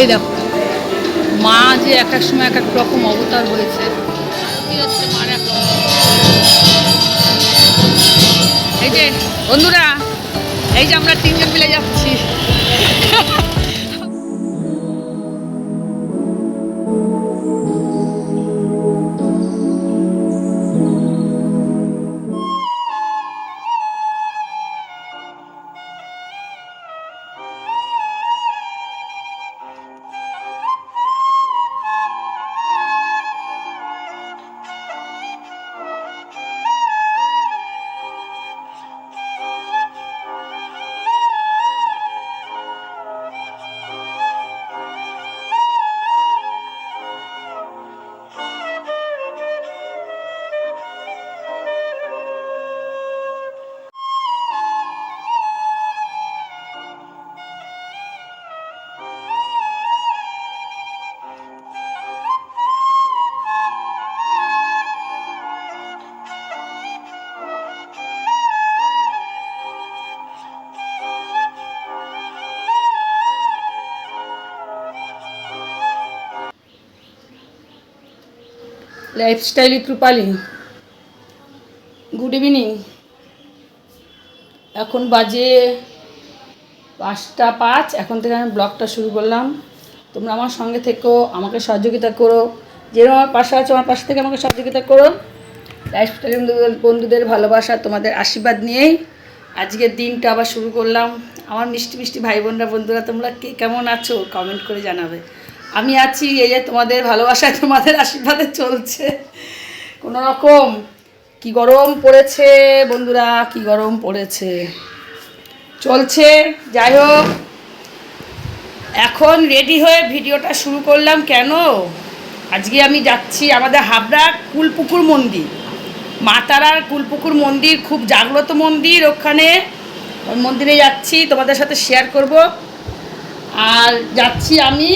এই দেখো, মা যে এক এক সময় এক এক রকম অবতার হয়েছে। এই যে, বন্ধুরা, এই যে আমরা তিনজন মিলে যাচ্ছি। লাইফস্টাইল কৃপালি। গুড ইভিনিং এখন বাজে পাঁচটা পাঁচ, এখন থেকে আমি ব্লগটা শুরু করলাম। তোমরা আমার সঙ্গে থেকো, আমাকে সহযোগিতা করো। যেরকম আমার পাশে আছো, আমার পাশে থেকে আমাকে সহযোগিতা করো। লাইফস্টাইল বন্ধুদের ভালোবাসা, তোমাদের আশীর্বাদ নিয়েই আজকের দিনটা আবার শুরু করলাম। আমার মিষ্টি মিষ্টি ভাই বোনরা, বন্ধুরা, তোমরা কে, কেমন আছো? কমেন্ট করে জানাবে। আমি আছি, এই যে তোমাদের ভালোবাসায় তোমাদের আশীর্বাদে চলছে। কোনো রকম, কি গরম পড়েছে বন্ধুরা, কি গরম পড়েছে? চলছে, যাই হোক। এখন রেডি হয়ে ভিডিওটা শুরু করলাম, কেন? আজকে আমি যাচ্ছি আমাদের হাবড়া কুলপুকুর মন্দির। মা তারার কুলপুকুর মন্দির, খুব জাগ্রত মন্দির ওখানে। মন্দিরে যাচ্ছি, তোমাদের সাথে শেয়ার করব। আর যাচ্ছি আমি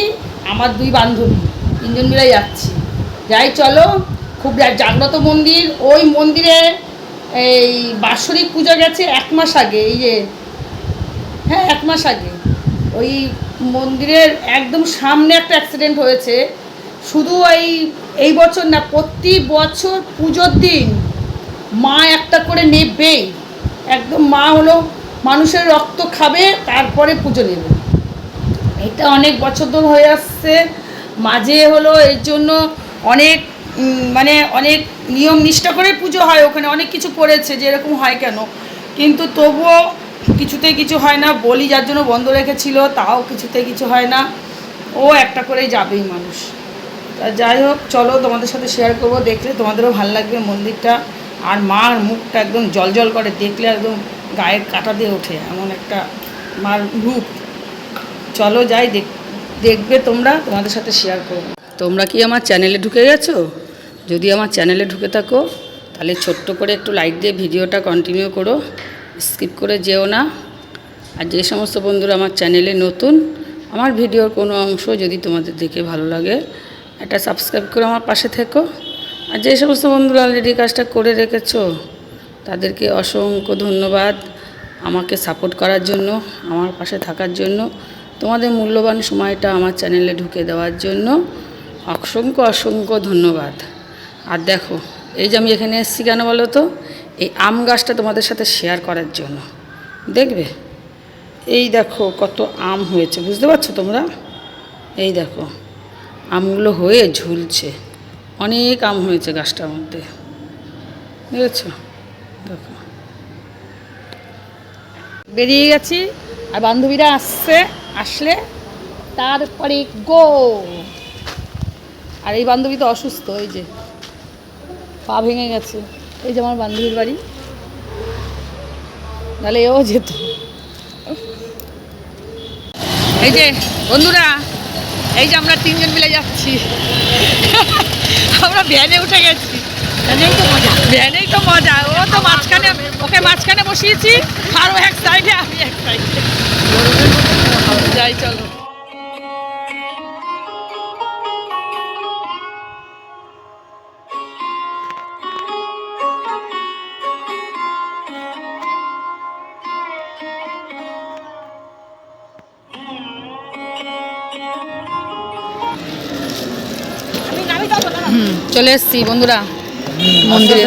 আমার দুই বান্ধবী, তিনজন মিলে যাচ্ছি। যাই, চলো, খুব জাগ্রত মন্দির। ওই মন্দিরে এই বাৎসরিক পুজো গেছে এক মাস আগে, এই যে হ্যাঁ এক মাস আগে। ওই মন্দিরের একদম সামনে একটা অ্যাক্সিডেন্ট হয়েছে। শুধু এই এই বছর না, প্রতি বছর পুজোর দিন মা একটা করে নেবেই। একদম মা হলো, মানুষের রক্ত খাবে, তারপরে পুজো নেবে। এটা অনেক বছর ধরে হয়ে আসছে। মাঝে হলো এর জন্য অনেক মানে অনেক নিয়ম নিষ্ঠা করে পুজো হয় ওখানে, অনেক কিছু করেছে যে এরকম হয় কেন? কিন্তু তবুও কিছুতেই কিছু হয় না, বলি যার জন্য বন্ধ রেখেছিল, তাও কিছুতেই কিছু হয় না। ও একটা করেই যাবেই মানুষ। তা যাই হোক, চলো তোমাদের সাথে শেয়ার করব, দেখলে তোমাদেরও ভালো লাগবে মন্দিরটা। আর মার মুখটা একদম জল করে, দেখলে একদম গায়ের কাটা দিয়ে ওঠে, এমন একটা মার রূপ চলো যাই, দেখ, দেখবে তোমরা, তোমাদের সাথে শেয়ার করব। তোমরা কি আমার চ্যানেলে ঢুকে গেছো? যদি আমার চ্যানেলে ঢুকে থাকো, তাহলে ছোট্ট করে একটু লাইক দিয়ে ভিডিওটা কন্টিনিউ করো। স্কিপ করে যেও না। আর যে সমস্ত বন্ধুরা আমার চ্যানেলে নতুন, আমার ভিডিওর কোনো অংশ যদি তোমাদের দেখে ভালো লাগে, একটা সাবস্ক্রাইব করে আমার পাশে থেকো। আর যে সমস্ত বন্ধুরা অলরেডি কাজটা করে রেখেছো, তাদেরকে অসংখ্য ধন্যবাদ। আমাকে সাপোর্ট করার জন্য, আমার পাশে থাকার জন্য। তোমাদের মূল্যবান সময়টা আমার চ্যানেলে ঢুকে দেওয়ার জন্য অসংখ্য অসংখ্য ধন্যবাদ। আর দেখো, এই যে আমি এখানে এসেছি কেন বলো তো? এই আম গাছটা তোমাদের সাথে শেয়ার করার জন্য। দেখবে? এই দেখো, কত আম হয়েছে, বুঝতে পারছ তোমরা? এই দেখো, আমগুলো হয়ে ঝুলছে। অনেক আম হয়েছে গাছটার মধ্যে। বুঝেছ দেখো। বেরিয়ে গেছি, আর বান্ধবীরা আসছে। আসলে তারপরে গো আর এই বান্ধবী তো অসুস্থ এই যে পা ভেঙে গেছে। এই যে আমার বান্ধবীর বাড়ি। তাহলে এও যেত। এই যে বন্ধুরা এই যে আমরা তিনজন মিলে যাচ্ছি। আমরা ভ্যানে উঠে গেছি। ভ্যানেই তো মজা। ভ্যানেই তো মজা। ও তো মাঝখানে ওকে মাঝখানে বসিয়েছি আর ও এক সাইডে আমি এক সাইডে যাই চলো। চলে এসছি বন্ধুরা। মন্দিরে।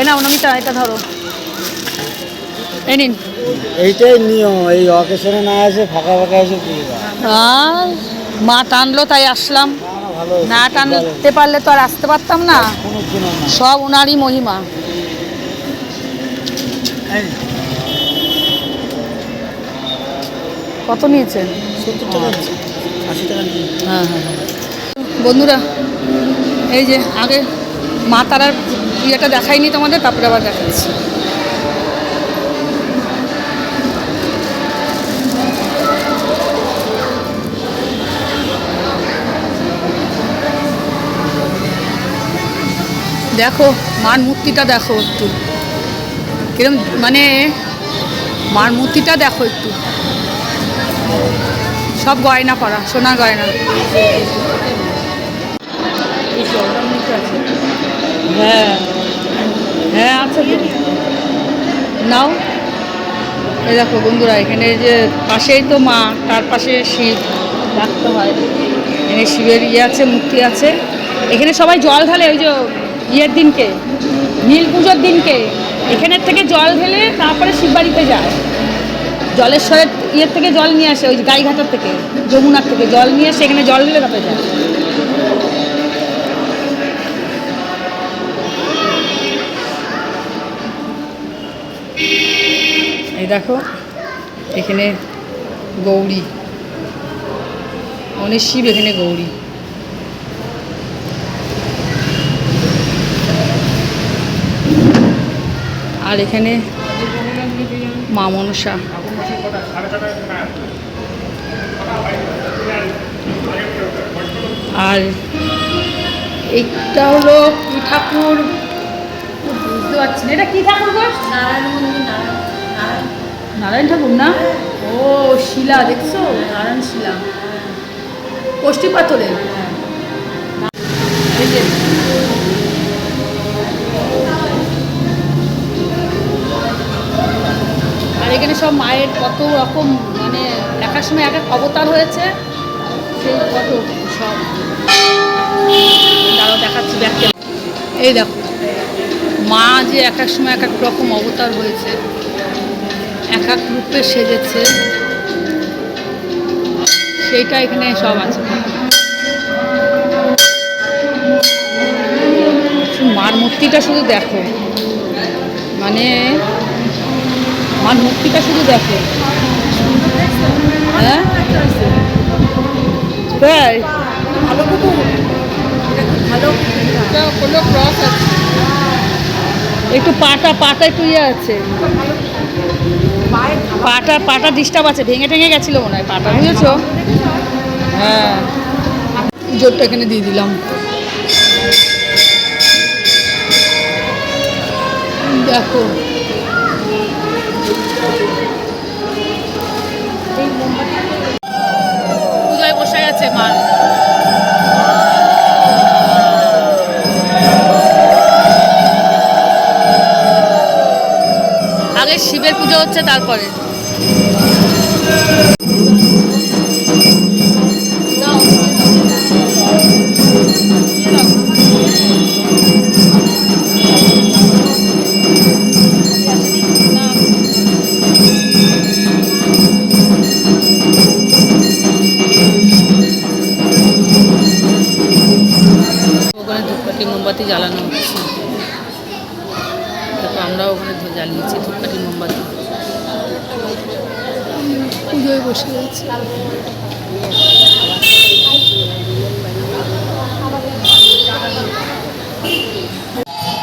এ না নমিতা এটা ধরো। এই নিন। এইটাই নিয়ম এই অকেশনে না এসে ফাঁকা ফাঁকা এসে মা টানলো তাই আসলাম। না, টানতে পারলে তো আর আসতে পারতাম না। সব ওনারই মহিমা। কত নিয়েছেন? নিয়ে হ্যাঁ। হ্যাঁ হ্যাঁ। বন্ধুরা এই যে আগে মা তারার ইয়েটা দেখাইনি তোমাদের তারপরে আবার দেখাচ্ছি। দেখো, মার মূর্তিটা দেখো একটু। কিরম মানে মার মূর্তিটা দেখো একটু। সব গয়না পরা সোনা গয়না। হ্যাঁ হ্যাঁ নাও। এই দেখো বন্ধুরা, এখানে যে পাশেই তো মা, তার পাশে শিব। রাখতে হয়। এখানে শিবের ইয়ে আছে, মূর্তি আছে। এখানে সবাই জল ঢালে, ওই যে ইয়ের দিনকে, নীল পুজোর দিনকে। এখানের থেকে জল ঢেলে তারপরে শিববাড়িতে যায়। জলেশ্বরের ইয়ের থেকে জল নিয়ে আসে, ওই গাইঘাটার থেকে, যমুনার থেকে জল নিয়ে আসে, এখানে জল ঢেলে তারপরে যায়। এই দেখো, এখানে গৌরী। অনেক শিব এখানে গৌরী। আর এখানে মা মনসা আর এইটা হলো কি ঠাকুর? বুঝতে পারছি এটা কি ঠাকুর নারায়ণ মন্দির নারায়ণ নারায়ণ। নারায়ণ ঠাকুর না? ও শিলা দেখছ? নারায়ণ শিলা। কষ্টি পাথরের এই যে সব মায়ের কত রকম মানে একার সময় এক এক অবতার হয়েছে, সেই কত সব দাঁড়াও দেখাচ্ছি ব্যাগকে এই দেখো, মা যে এক এক সময় এক এক রকম অবতার হয়েছে, এক এক রূপে সেজেছে, সেইটা এখানে সব আছে। মার মূর্তিটা শুধু দেখো মানে মার মূর্তিটা শুধু দেখো। হ্যাঁ? তাই? ভালো কুকুর ভালো। কোনো ক্রস আছে। একটু পাটা পাটা একটু ইয়ে আছে। পাটা পাটা ডিস্টার্ব আছে। ভেঙে টেঙে গেছিল মনে হয়। পাটা বুঝেছ হ্যাঁ। জোরটা এখানে দিয়ে দিলাম। দেখো। বসে আগে শিবের পুজো হচ্ছে তারপরে।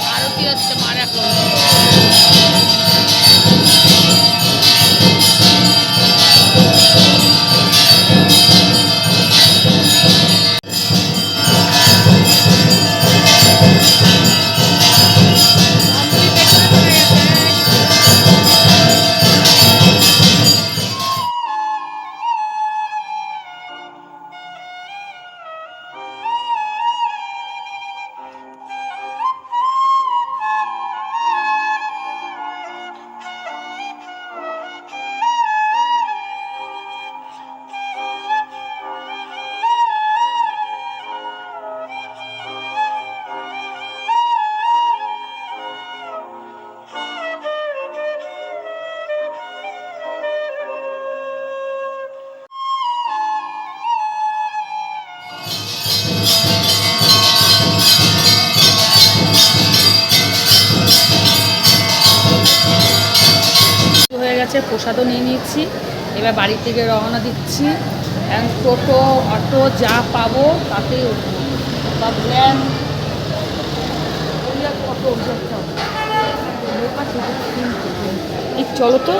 আরতি হচ্ছে মার এখন প্রসাদও নিয়ে নিয়েছি। এবার বাড়ি থেকে রওনা দিচ্ছি। টোটো অটো যা পাবো তাতেই উঠবো। বা ভ্যান। এই চলো তো।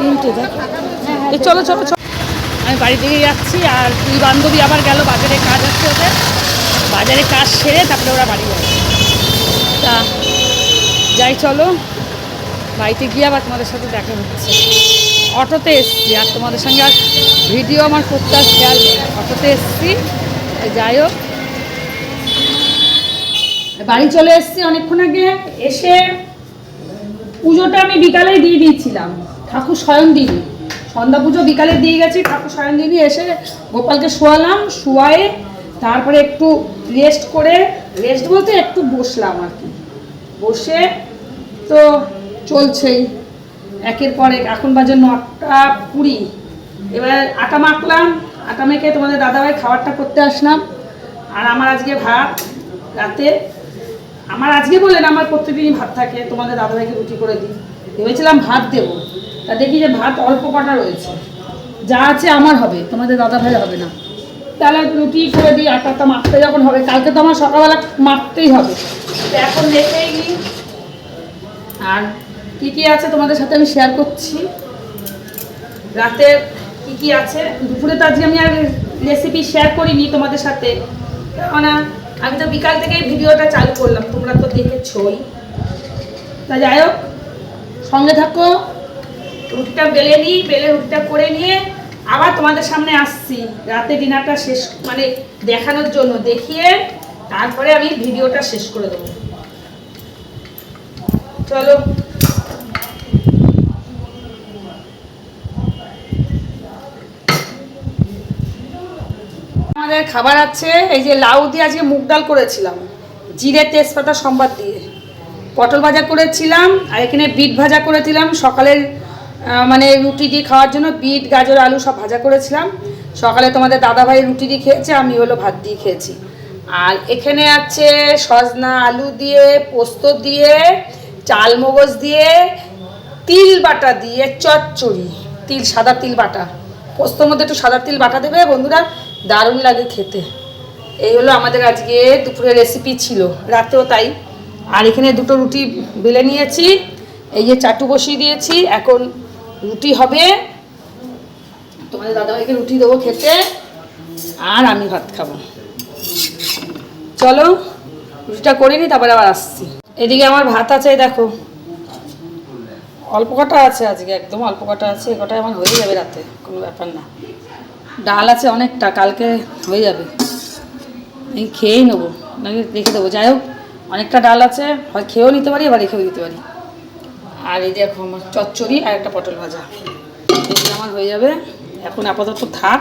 এই চলো চলো চলো। আমি বাড়ি থেকে যাচ্ছি আর দুই বান্ধবী আবার গেল বাজারে কাজ আছে ওদের। বাজারে কাজ সেরে তারপরে ওরা বাড়ি যাবে। তা যাই চলো। বাড়িতে গিয়ে আবার তোমাদের সাথে দেখা হচ্ছে। অটোতে এসছি। আর তোমাদের সঙ্গে আর ভিডিও আমার করতে আর খেয়াল অটোতে এসছি। যাই হোক। বাড়ি চলে এসছি অনেকক্ষণ আগে। এসে পুজোটা আমি বিকালেই দিয়ে দিয়েছিলাম। ঠাকুর স্বয়ং দিই সন্ধ্যা পুজো বিকালে দিয়ে গেছি, ঠাকুর স্বয়ং দিই এসে গোপালকে শোয়ালাম, শোয়ায়ে তারপরে একটু রেস্ট করে রেস্ট বলতে একটু বসলাম আর কি। বসে তো চলছেই। একের পর এক, এখন বাজে নটা কুড়ি। এবার আটা মাখলাম, আটা মেখে তোমাদের দাদাভাই খাবারটা করতে আসলাম। আর আমার আজকে ভাত রাতে। আমার আজকে বলেন আমার প্রত্যেকদিনই ভাত থাকে, তোমাদের দাদাভাইকে রুটি করে দিই। ভেবেছিলাম ভাত দেবো। তা দেখি যে ভাত অল্প কটা রয়েছে। যা আছে আমার হবে, তোমাদের দাদাভাই হবে না। তাহলে রুটি করে দিই আটাটা মাখতে যখন হবে, কালকে তো আমার সকালবেলা মাখতেই হবে। এখন নিই। আর কি কি আছে তোমাদের সাথে আমি শেয়ার করছি? রাতে কি কি আছে? দুপুরে তো আজকে আমি আর রেসিপি শেয়ার করিনি তোমাদের সাথে। কেননা আমি তো বিকাল থেকেই ভিডিওটা চালু করলাম, তোমরা তো দেখেছই। তা যাই হোক, সঙ্গে থাকো। রুটিটা বেলে নিই, বেলে রুটিটা করে নিয়ে আবার তোমাদের সামনে আসছি। রাতে ডিনারটা শেষ মানে দেখানোর জন্য দেখিয়ে তারপরে আমি ভিডিওটা শেষ করে দেবো। চলো। আমাদের খাবার আছে, এই যে লাউ দিয়ে আজকে মুগ ডাল করেছিলাম, জিরে তেজপাতা সম্বাদ দিয়ে। পটল ভাজা করেছিলাম, আর এখানে বিট ভাজা করেছিলাম, সকালের মানে রুটি দিয়ে খাওয়ার জন্য বিট, গাজর, আলু সব ভাজা করেছিলাম। সকালে তোমাদের দাদাভাই রুটি দিয়ে খেয়েছে, আমি হলো ভাত দিয়ে খেয়েছি। আর এখানে আছে সজনা আলু দিয়ে, পোস্ত দিয়ে, চাল মগজ দিয়ে, তিল বাটা দিয়ে, চচ্চড়ি, তিল, সাদা তিল বাটা। পোস্তর মধ্যে একটু সাদা তিল বাটা দেবে, বন্ধুরা। দারুণ লাগে খেতে। এই হলো আমাদের আজকে দুপুরের রেসিপি ছিল রাতেও তাই। আর এখানে দুটো রুটি বেলে নিয়েছি, এই যে চাটু বসিয়ে দিয়েছি, এখন রুটি হবে। তোমাদের দাদাভাইকে রুটি দেবো খেতে, আর আমি ভাত খাব। চলো, রুটিটা করে নিই, তারপরে আবার আসছি। এদিকে আমার ভাত আছে, দেখো। অল্প কটা আছে আজকে, একদম অল্প কটা আছে, এ কটাই আমার হয়ে যাবে রাতে, কোনো ব্যাপার না। ডাল আছে অনেকটা, কালকে হয়ে যাবে। আমি খেয়েই নেব, নাকি রেখে দেবো। যাই হোক, অনেকটা ডাল আছে, হয় খেয়েও নিতে পারি, আবার রেখেও দিতে পারি। আর এই দেখো আমার চচ্চড়ি আর একটা পটল ভাজা। এগুলো আমার হয়ে যাবে। এখন আপাতত থাক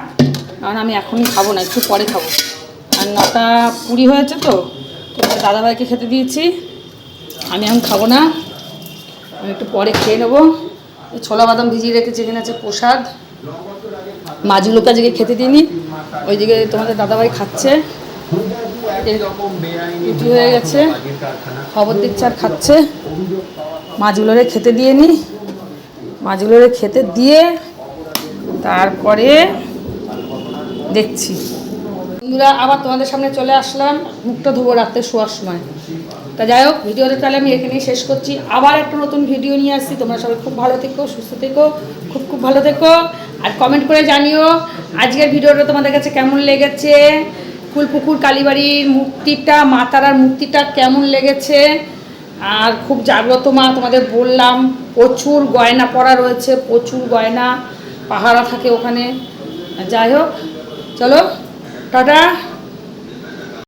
কারণ আমি এখনই খাব না, একটু পরে খাব। আর নটা পুরি হয়েছে তো তোমাদের দাদাভাইকে খেতে দিয়েছি। আমি এখন খাব না, আমি একটু পরে খেয়ে নেব। ছোলা বাদাম ভিজিয়ে রেখেছি, এখানে আছে প্রসাদ। মাছগুলোকে আজকে খেতে দিইনি, ওইদিকে তোমাদের দাদাভাই খাচ্ছে। হয়ে গেছে, খবর দিচ্ছে আর খাচ্ছে। মাছগুলোরে খেতে দিয়ে নি মাছগুলোরে খেতে দিয়ে তারপরে দেখছি। বন্ধুরা, আবার তোমাদের সামনে চলে আসলাম। মুখটা ধোবো রাত্রে শোয়ার সময়। তা যাই হোক, ভিডিওটা তাহলে আমি এখানেই শেষ করছি। আবার একটা নতুন ভিডিও নিয়ে আসছি। তোমরা সবাই খুব ভালো থেকো, সুস্থ থেকো, খুব খুব ভালো থেকো। আর কমেন্ট করে জানিও আজকের ভিডিওটা তোমাদের কাছে কেমন লেগেছে? ফুলপুকুর, কালীবাড়ির মূর্তিটা, মা তারার মূর্তিটা কেমন লেগেছে? আর খুব জাগ্রত মা, তোমাদের বললাম, প্রচুর গয়না পরা রয়েছে, প্রচুর গয়না, পাহারা থাকে ওখানে। যাই হোক, চলো, টাটা।